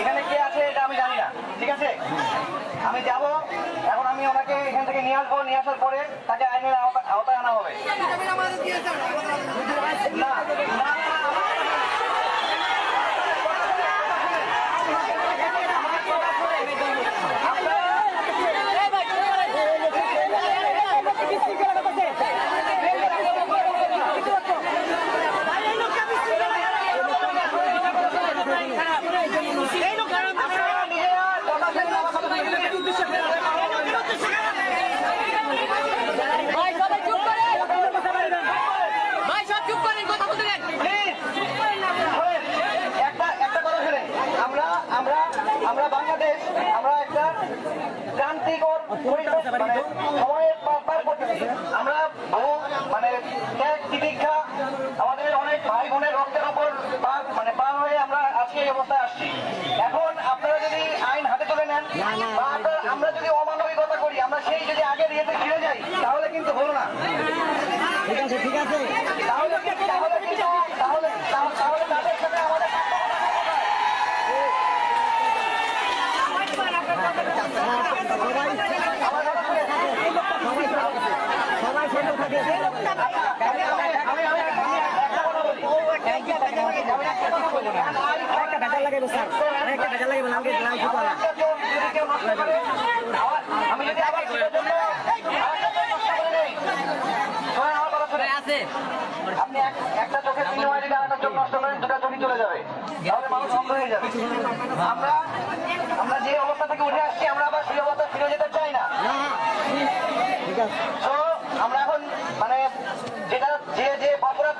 এখানে কে আছে এটা আমি জানি না ঠিক আছে? আমি যাব এখন আমি ওনাকে এখান থেকে নিয়ে আসব নিয়ে আসার পরে তাকে আইনের আওতায় আনা হবে। না পরিবেশ মানে সময়ের পার পার করতেছি আমরা বহু মানে ত্যাগ তিতিক্ষা আমাদের অনেক ভাই বোনের রক্তের উপর পার মানে পার হয়ে আমরা আজকে এই অবস্থায় আসছি। এখন আপনারা যদি আইন হাতে তুলে নেন বা আমরা যদি অমানবিকতা করি আমরা সেই যদি আগের ইয়েতে ফিরে যাই তাহলে কিন্তু হলো না। ঠিক আছে ঠিক আছে। একটা চোখে সিনেমা যদি আরেকটা চোখ নষ্ট করেন দুটা চলে যাবে তাহলে মানুষ অন্ধ হয়ে যাবে আমরা আমরা যে অবস্থা থেকে উঠে আসছি আমরা আবার সেই অবস্থা ফিরে যেতে চাই না আমরা এখন মানে যেটা যে যে অপরাধ